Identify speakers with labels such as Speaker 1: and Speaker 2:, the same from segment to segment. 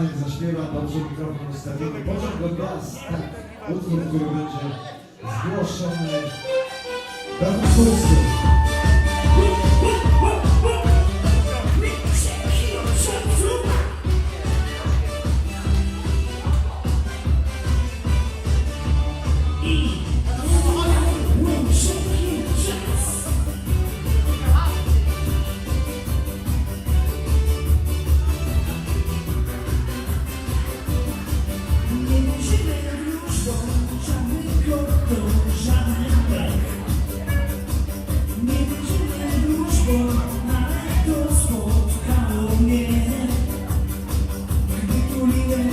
Speaker 1: Daniel zaśpiewa, dobrze mikrofon ustawiony. Pociąg do gwiazd, tak. Utwór, który będzie zgłoszony do konkursu.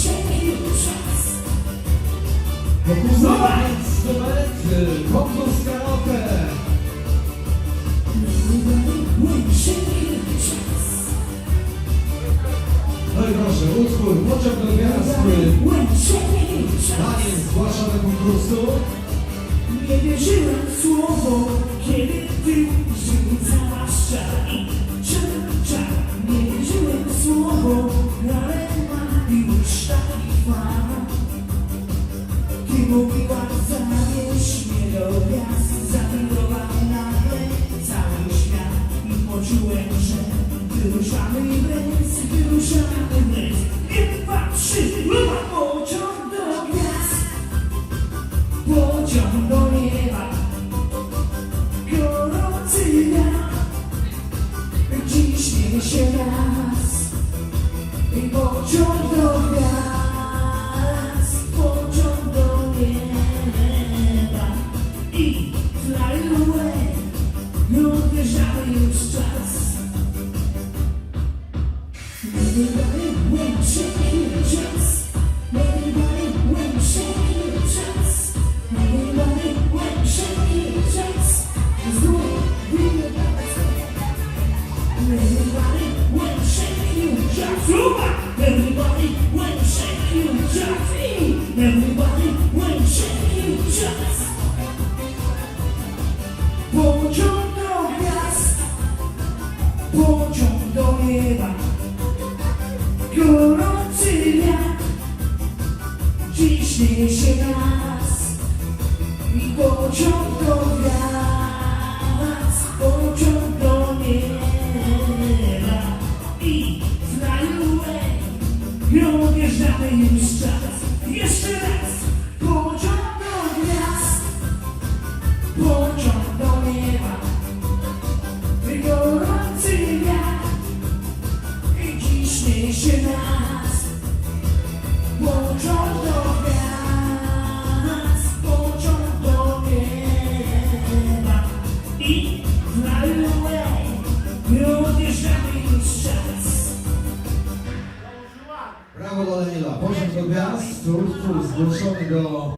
Speaker 2: You just
Speaker 1: Konkurs karaoke. No i proszę, utwór Pociąg do gwiazd.
Speaker 2: will shake you just
Speaker 1: Daniel zgłasza do konkursu.
Speaker 2: Nie wierzyłem w słowo, kiedy ty Ty mówiłaś, zabierz mnie do gwiazd, zamilował nagle cały świat i poczułem, że wyruszamy w rejs, wyruszamy w rejs. I dwa, trzy, rucha pociąg do gwiazd. Pociąg do nieba Gorący wiatr Dziś niesie nas pociąg do gwiazd Pociąg do gwiazd Pociąg do nieba Gorący wiatr Dziś niesie nas I pociąg do gwiazd czas Jeszcze raz. Pociąg do gwiazd. Nieba. Gorący wiatr. I dziś niesie nas
Speaker 1: Utwór zgłoszony do